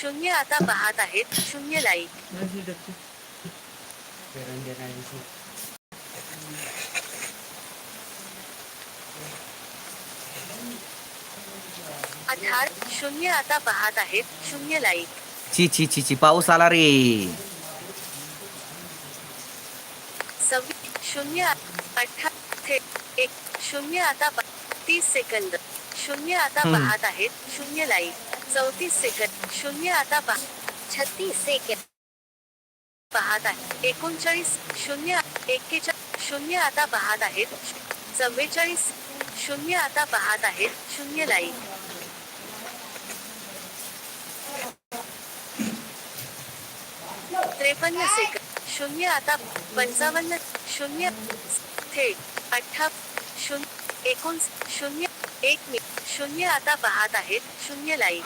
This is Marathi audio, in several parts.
शून्य आता पाहत आहेत. शून्य लाईक. आधार शून्य आता पाहत आहेत. शून्य लाईक. ची ची ची ची पाऊस आला रे. सव्वीस शून्य अठरा एक शून्य आता तीस सेकंद. शून्य आता. पाहत आहेत. शून्य लाईक. चौतीस सेकंद. शून्य आता पहा. छत्तीस सेकंद पाहत आहे. एकोणचाळीस शून्य एक्केचाळीस शून्य आता पाहत आहेत. चव्वेचाळीस शून्य आता पाहत आहेत. शून्य लाईन. त्रेपन्न सेकंद. शून्य आता पंचावन्न शून्य थेट. अठ्ठा शून्य एकोण शून्य एक मी शून्य आता पाहत आहेत. शून्य लाईन.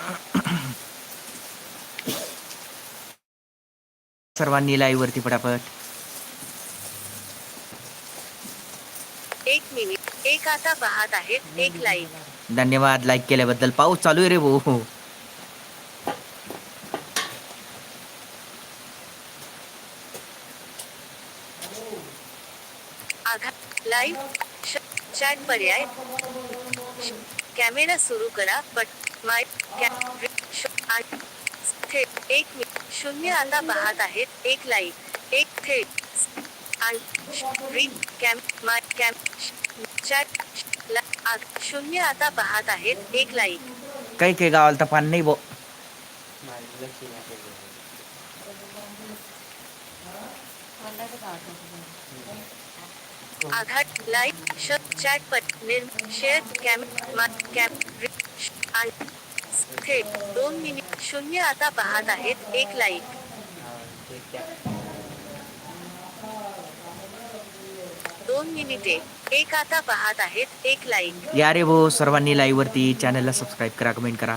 सर्वांनी लाईव्ह वरती पटापट. एक मिनिट एक आता पाहत आहेत एक लाईक धन्यवाद लाईक केल्याबद्दल. पाऊस चालू आहे रे भाऊ. लाईव्ह चॅट पर्याय. कॅमेरा सुरू करा बट माय एक मिनिट शून्य आता पाहत आहेत. एक लाईक एक थेट आणि श- रिंग कॅम माय कॅम श- चॅट श- ला- आ- शून्य आता पाहत आहेत. एक लाईक काही काही गावाला तर पाणी नाही भाऊ आघात लाईव्ह श चॅट पर निर् शेअर कॅम मा कॅम रि- श- आणि थेट दोन मिनिट शून्य आता पाहत आहेत एक लाईक दोन मिनिटे एक आता पाहत आहेत एक लाईक या रे भाऊ सर्वांनी लाईव्ह वरती चॅनलला सबस्क्राईब करा कमेंट करा.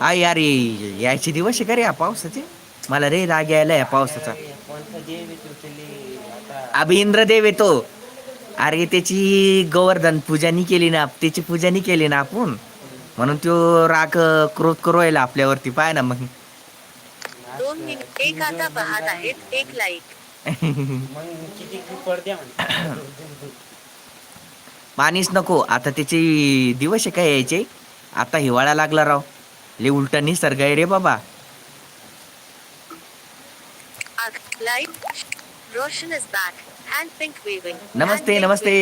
आ यार यायचे दिवस आहे का रे या पावसाचे? मला रे राग यायला या पावसाचा. अभि इंद्रदेव येतो. अरे त्याची गोवर्धन पूजा नाही केली ना त्याची पूजा नाही केली ना आपण? म्हणून तो राग क्रोध करू राहिला आपल्यावरती. पाय ना मग. दोन मिनिट. एक आता पाहत आहेत. एक लाईक पाणीच नको. आता त्याचे दिवस आहे काय यायचे? आता हिवाळा लागला राव. ले उलटा निसर्ग आहे रे बाबा. नमस्ते, नमस्ते.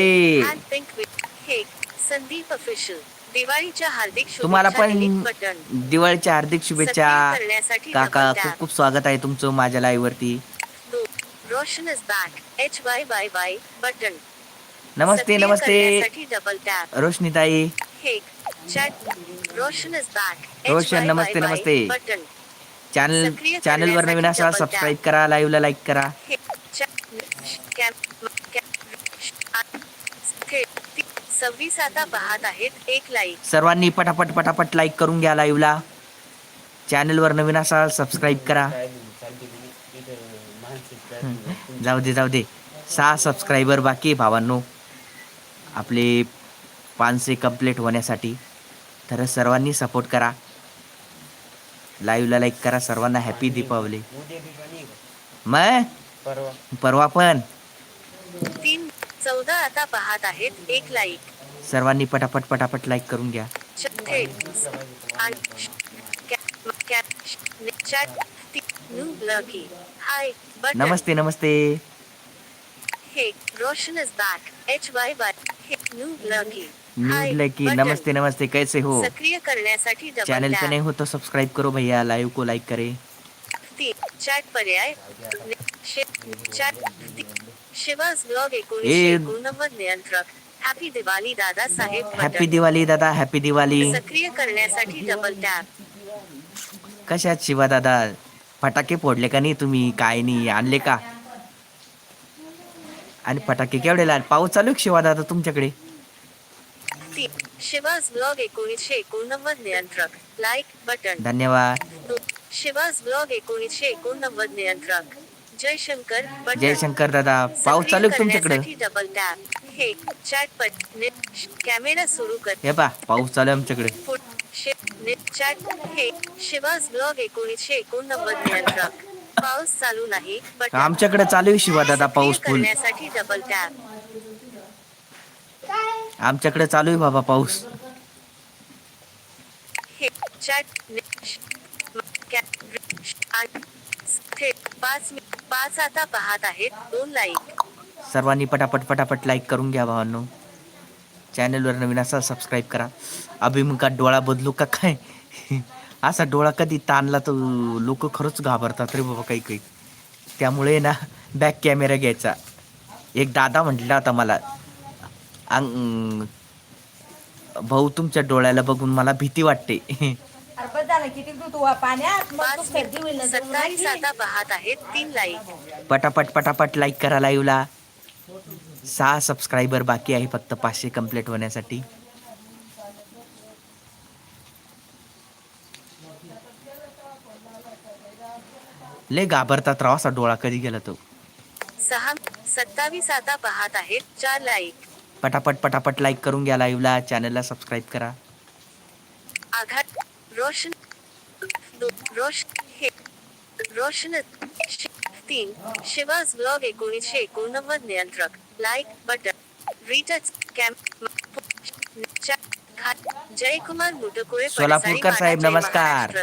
हे संदीप ऑफिशियल दिवाळीच्या हार्दिक तुम्हाला पण दिवाळीच्या हार्दिक शुभेच्छा काका खूप. खूप स्वागत आहे तुमचं माझ्या लाईव्ह वरती Roshan is back H Y bye bye button नमस्ते नमस्ते हे chat Roshan is back Roshan, नमस्ते, नमस्ते. चॅनल चॅनल वर नवीन double सबस्क्राईब करा लाईव्हला लाईक करा सव्वीस आता पाहत आहेत एक लाईक. सर्वांनी पटापट पटापट लाईक करून घ्या लाईव्हला. चॅनल वर नवीन असाल सबस्क्राईब करा. जाऊ दे जाऊ दे. सहा सबस्क्रायबर बाकी आहे भावांनो. आपले पाचशे कंप्लीट होण्यासाठी. तर सर्वांनी सपोर्ट करा. लाईव्हला लाईक करा. सर्वांना हॅपी दीपावली. मग? परवा. पण. चौदा आता पाहत आहेत एक लाईक सर्वांनी पटापट पटापट लाईक करून घ्या. कॅ- कॅ- नमस्ते नमस्ते. Roshan is back H Y bye new news lucky नमस्ते नमस्ते. कैसे हो? सक्रिय करण्यासाठी चैनल पे. नहीं हो तो सब्सक्राइब करो भैया. लाइव को लाइक करें. चॅट पर्याय. चॅट शिवाज ब्लॉग एकोणीसशे ए- एकोणनव्वद नियंत्रक. Happy Diwali Dada Saheb happy. दिवाळी दादा हॅपी दिवाळी सक्रिय करण्यासाठी डबल टॅप कशात शिवा दादा? फटाके फोडले का नाही तुम्ही? काय नाही आणले का? आणि फटाके केवढे लाल? पाऊस चालू शिवा दादा तुमच्याकडे? शिवाज ब्लॉग एकोणीसशे एकोणनव्वद नियंत्रक. लाईक बटन धन्यवाद. शिवाज ब्लॉग एकोणीसशे एकोणनव्वद नियंत्रक. जयशंकर. जयशंकर दादा पाऊस चालू आहे तुमच्याकडे? डबल टॅप हे चॅट पट कॅमेरा सुरू कर. हे पा पाऊस चालू आहे आमच्याकडे. नेट चॅट हे शिवास ब्लॉग एकोणीसशे एकोणनव्वद नियंत्रक. पाऊस चालू नाही बटन आमच्याकडे चालू आहे शिवा दादा पाऊस फुल करण्यासाठी डबल टॅप आमच्याकडे चालू आहे बाबा पाऊस. हे चॅट थेट पाच पाच आता पाहत आहेत. दोन लाईक सर्वांनी पटापट पटापट लाईक करून घ्या भावांनो. चॅनलवर नवीन असाल सबस्क्राईब करा. अभिमुखात डोळा बदलू का काय? असा डोळा कधी ताणला तर लोक खरंच घाबरतात रे बाबा काही काही. त्यामुळे ना बॅक कॅमेरा घ्यायचा. एक दादा म्हटला होता मला अंग भाऊ तुमच्या डोळ्याला बघून मला भीती वाटते. अरे बस झालं किती तू तू पाण्यात मग तू पाच सर्दी होईल ना जमून सत्तावीस राहिली. आता पाहत आहेत तीन लाईक पटापट पटापट लाईक करा लाईव्हला सहा सबस्क्रायबर बाकी आहे फक्त पाचशे कंप्लीट होण्यासाठी. लय घाबरतात राव असा डोळा कधी गेला तो. सहा सत्तावीस आता पाहत आहेत चार लाईक पटापट पटापट लाईक करून घ्या लाईव्हला चॅनलला सबस्क्राईब करा. आघात रोशन रोशन तीन शिवास ब्लॉग एकोणीसशे एकोणनव्वद नियंत्रक like button retouch camp Jaykumar Mutkule Solapurkar साहेब, नमस्कार.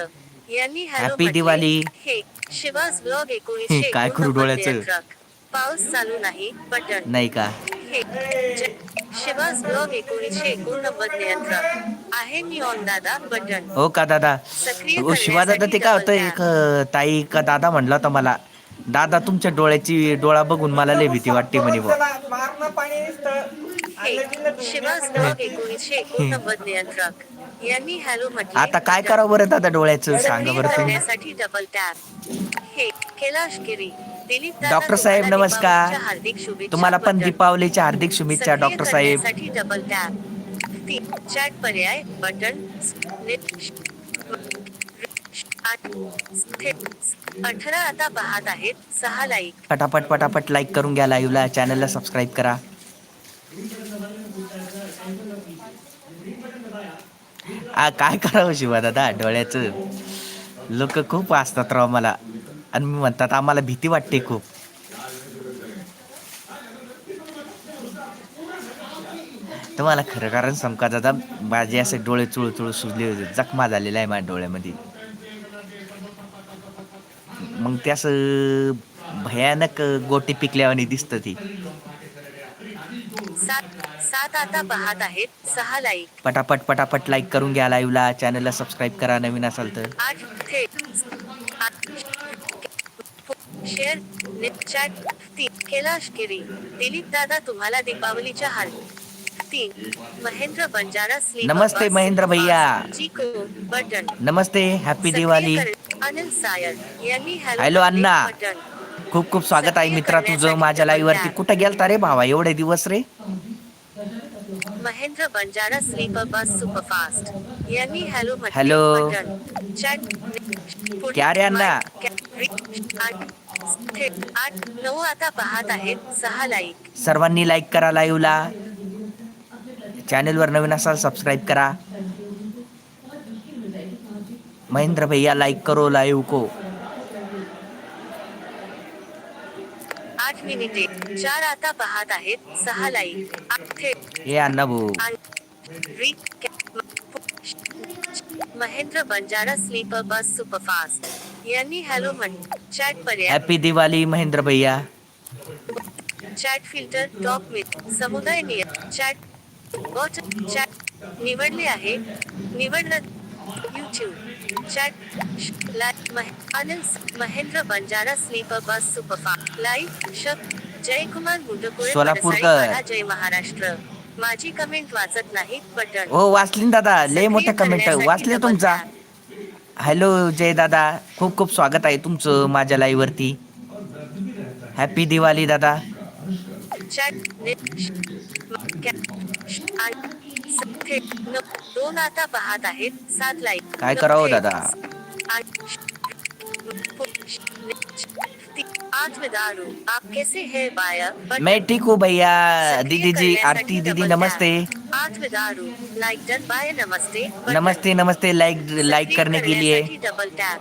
यांनी म्हटले. दिवाळी. हे शिवास ब्लॉग एकोणीसशे काय करू डोळ्याचं? पाऊस चालू नाही बटन नाही का हे ज- शिवास ब्लॉग एकोणीसशे एकोणनव्वद आहे मी ऑन दादा बटन. हो का दादा? सक्रिय हो शिवा दादा ते काय होतं? एक अं, ताई का दादा म्हणला होता मला दादा तुमच्या डोळ्याची डोळा बघून मला लय भीती वाटते म्हणे बुवा. शिवास ब्लॉग एकोणीसशे एकोणनव्वद नियंत्रक यांनी हॅलो म्हटले. आता काय करावं बरं दादा डोळ्याचं? सांगा बरं तुम्ही. करण्यासाठी डबल टॅप हे कैलाश गिरी. डॉक्टर साहेब, नमस्कार. तुम्हाला पण. दीपावलीच्या हार्दिक शुभेच्छा डॉक्टर साहेब. चॅट पर्याय बटन अठरा आता पाहत आहेत सहा लाईक पटापट पटापट लाईक करून घ्या लाईव्हला चॅनलला सबस्क्राईब करा. आ काय करावं शिवा दादा डोळ्याचं लोक खूप असतात राव मला. आणि मी म्हणतात आम्हाला भीती वाटते खूप. तुम्हाला खरं कारण समका दादा माझे असे डोळे चुळू चुळू सुजले होते. जखमा झालेला आहे माझ्या डोळ्यामध्ये. मग ते असं भयानक गोटी पिकल्यावानी दिसतं ती. सात सात आता पाहत आहेत. सहा लाईक पटापट पटापट लाईक करून घ्या. लाईव्हला चॅनलला सबस्क्राईब करा. नवीन असाल तर. शेअर नेट चॅट तीन कैलाश गिरी दिलीप दादा तुम्हाला दीपावलीच्या हार तीन. महेंद्र बंजारा स्लीपर नमस्ते बस, महेंद्र भैया. चिकू बटन. नमस्ते हॅपी दिवाळी. कर- अनिल सायर यांनी हॅलो अण्णा. बटन. खूप खूप स्वागत आहे मित्रा तुझं माझ्या लाईव्ह वरती. कुठं गेलता रे भावा? एवढे दिवस रे? Mahendra Banjara sleeper bus superfast. यांनी हॅलो हॅलो. क्या रे आठ नऊ आता पाहत आहेत. सहा लाईक सर्वांनी लाईक करा लाईव्हला. चॅनलवर नवीन असाल सबस्क्राईब करा. महेंद्र भैया लाईक करो लाईव्ह को. मिनिटे चार आता पाहत आहेत. सहा लाईक हे अण्णा भाऊ Mahendra Banjara sleeper bus superfast. यांनी हॅलो म्हण चॅट पर्याय हॅपी दिवाळी महेंद्र भैया. चॅट फ़िल्टर टॉप मिट समुदाय नियम चॅट बॉट चॅट निवडले आहे. निवडलं YouTube chat Anil Mahendra Banjara sleeper bus superfast. Solapurkar. जय महाराष्ट्र माझी कमेंट वाचत नाहीत बटन हो वाचली ना दादा लय मोठं सक्रिय कमेंट वाचले तुमचा. हॅलो जय दादा खूप खूप स्वागत आहे तुमचं माझ्या लाईव्ह वरती हॅपी दिवाळी दादा दोन आता पाहत आहेत सात लाईक काय करावं. दादा? आठ दारू आप कैसे है बाया? मैं ठीक हूँ भैया। दीदी जी आरती दीदी नमस्ते. आठ दारू लाईक डन बाय नमस्ते. नमस्ते नमस्ते लाइक लाइक करने के लिए। डबल टॅप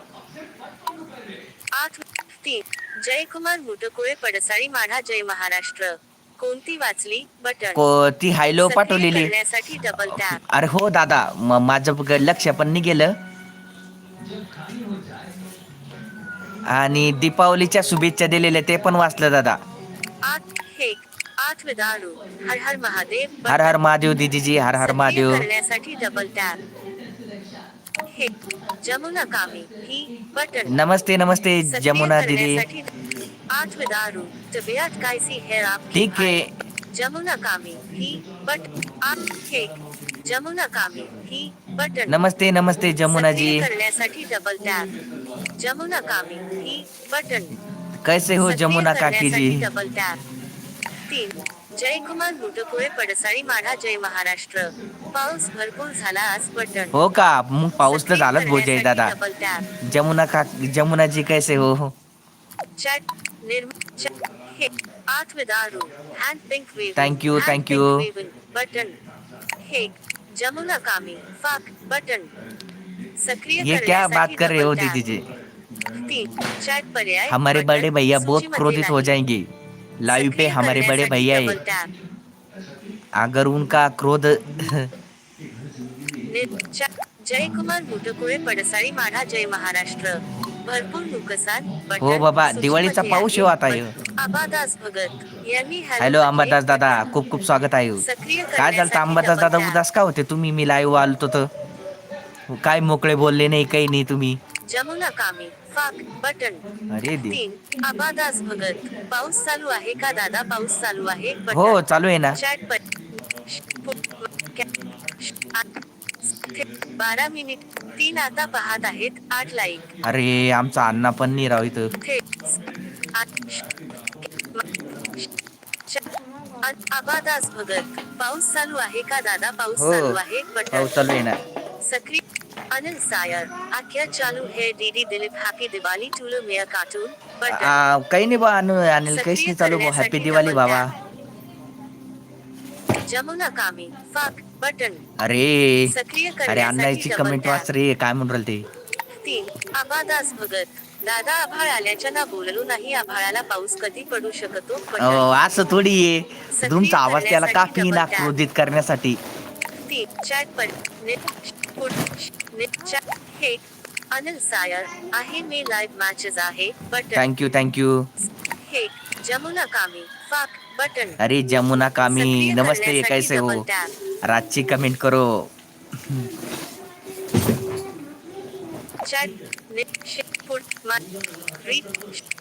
आठ तीन जयकुमार मुटकुळे पडसाळी माढा जय महाराष्ट्र। कोणती वाचली बटन। को ती हायलो पाठवलेली अरे हो दादा माझं लक्ष पण नाही गेलं आणि दीपावलीच्या शुभेच्छा दिलेल्या ते पण वाचलं दादा. हर हर महादेव हर हर महादेव दीदीजी हर हर महादेव. करण्यासाठी डबल टॅप जमुना कामी ही बटन. नमस्ते नमस्ते जमुना दीदी. करण्यासाठी आठ दारू. तबियत कैसी है आपकी? ठीक है. जमुना कामी ही बट जमुना कामी ही बटन नमस्ते नमस्ते जमुना जी करण्यासाठी डबल टॅप जमुना कामी ही बटन. कैसे हो जमुना काकी जी? डबल टॅप तीन जयकुमार मुटकुळे पडसाळी माढा जय महाराष्ट्र. पाऊस भरपूर झाला आज बटन. हो का? मग पाऊस तर झालाच बोलते दादा डबल टॅप जमुना का जमुना जी कैसे हो? चॅट निर्म चॅट हे आठ दारू hand pink wave Thank you, thank you. Button हे जमुना कामी फाक बटन सक्रिय ये क्या बात करण्यासाठी कर रहे हो double tap. दीदी जी तीन चैट पर्याय हमारे बटन, बड़े भैया बहुत सूचीमध्ये क्रोधित हो नाही. जाएंगे लाइव पे सक्रिय हमारे बड़े करण्यासाठी भैया double है tap. अगर उनका क्रोध नि- चा- जयकुमार मुटकुळे पडसाळी माढा जय महाराष्ट्र भरपूर नुकसान हो बाबा, दिवाळीचा पाऊस. येऊ आता आबादास भगत यांनी हॅलो अंबादास दादा खूप खूप स्वागत आहे. काय झालं अंबादास दादा. उदास का होते? तुम्ही मी लाईव्ह आलतो तर. काय मोकळे बोलले नाही काही नाही तुम्ही. जमुना कामी फाक बटन. अरे दे तीन आबादास भगत. पाऊस चालू आहे का दादा? पाऊस चालू आहे. हो चालू आहे ना. चॅट बारा मिनिट तीन आता पाहत आहेत आठ लाईक अरे आमचा अण्णा पण नाही राव इथं. आबादास भगत पाऊस चालू आहे का दादा? पाऊस हो. चालू आहे बटन चालू सक्रिय अनिल सायर आख्या चालू है डीडी दिलीप हैप्पी दिवाली टूलो मेयर कार्टून बटन आ, काही नाही बा अनु अनिल काहीच नाही चालू हॅपी करण्यासाठी दिवाळी बाबा. जमुना कामी फाक बटन. अरे सक्रिय अरे करण्यासाठी अण्णाची कमेंट tap. वाच रे काय म्हणून राहिले ते? तीन आबादास भगत. दादा आभाळ आल्याच्या ना बोललो नाही आभाळाला पाऊस कधी पडू शकतो? बटन. अहो, असं थोडी आहे. तुमचा आवाज त्याला काफी ना. क्रोधित करण्यासाठी? तीन चॅट चॅट- हे अनिल सायर आहे मी लाईव्ह मॅचेस आहे button. Thank you thank you हे जमुना कामी फाक अरे जमुना कामी सक्रिय नमस्ते करण्यासाठी कैसे हो? double tap. रातची कमेंट करो। चॅट नित- शे- पुढ- मा- रीड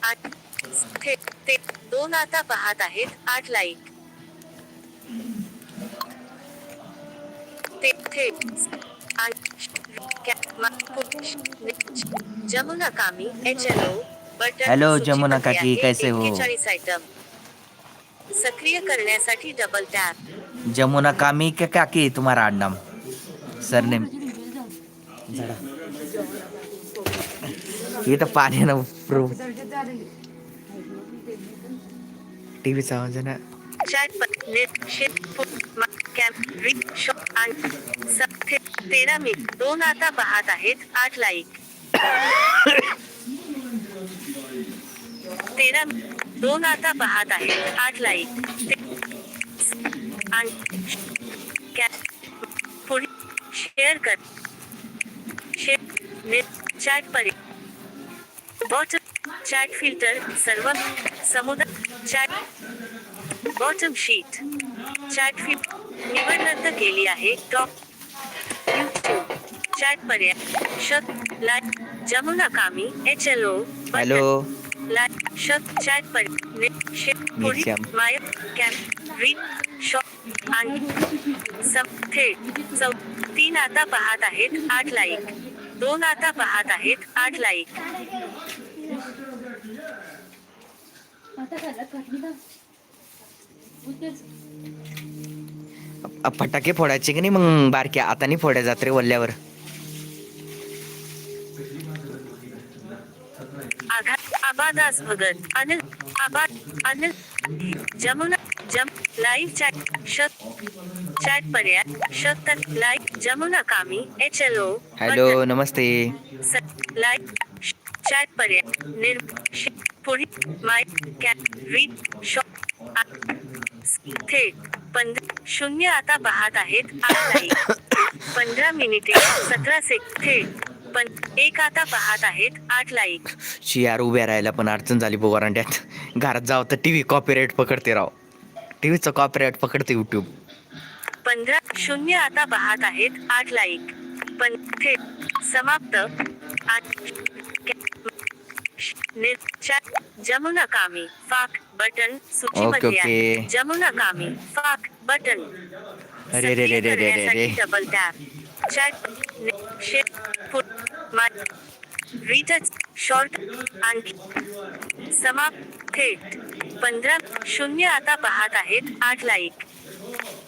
आठ थे ते दोन आता पाहत आहेत आठ लाईक ते थे आठ कॅ- मा- पुढ- नि- Jamuna Kami H L O button Hello, सूचीमध्ये जमुना काकी, आहे कैसे हो? 41 आयटम सक्रिय करण्यासाठी डबल टॅप जमुना कामी के काकी तुम्हारा आडनाम? सरनेम तर पाणी ना प्रो टीव्हीचा आवाज ना। चॅट नेट शेट फुट मा- कॅम रीड शो आणि स- थे- तेरा मिनिट दोन आता पाहत आहेत आठ लाईक तेरा दोन आता पाहत आहेत आठ लाईक कॅ- पुढे शेअर कर. शेअर चॅट परि बॉटम चॅट फिल्टर सर्व समुदाय chat bottom sheet chat filter निवड रद्द केली आहे. टॉप यूट्यूब चॅट पर्याय शत like Jamuna Kami H L O hello chat shop तीन आता पाहत आहेत आठ लाईक. दोन आता पाहत आहेत आठ लाईक. फटाके फोडायचे की नाही मग बारक्या? आता नाही फोड्या जात रे वल्ल्यावर. आघात आबादास भगत अनिल आबाद अनिल जमुना जम लाईव्ह चॅट शत चॅट पर्याय शत live Jamuna Kami H L O hello नमस्ते। लाईव्ह चॅट पर्याय निर पुढील माय कॅट रीड शॉप थेट पंधरा शून्य आता पाहत आहेत लाईक पंधरा मिनिटे सतरा सेक थेट पण एक आता पाहत आहेत आठ लाईक. शियार उभ्या राहायला पण अडचण झाली बघ वरांड्यात घरात जावं तर टी व्ही कॉपीराईट पकडते राव. टी व्हीचं कॉपीराईट पकडते युट्यूब पंधरा शून्य आता पाहत आहेत आठ लाईक. पण थेट समाप्त. जमुना कामी फाक बटन सूचीमध्ये आहे ओके. जमुना कामी फाक बटन. अरे रे रे रे रे रे रे. डबल टॅप चॅट शेट फुट माय रीटच शॉर्ट आणखी समाप्त थेट पंधरा शून्य आता पाहत आहेत आठ लाईक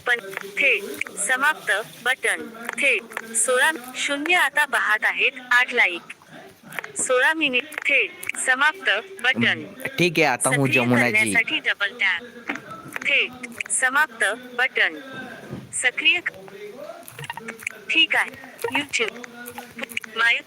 पण थेट समाप्त बटन थेट सोळा शून्य आता पाहत आहेत आठ लाईक सोळा मिनिट थेट समाप्त बटन ठीक आहे आता हूँ जमुनाजी. डबल टॅप थेट समाप्त बटन सक्रिय ठीक आहे. युट्यूब माय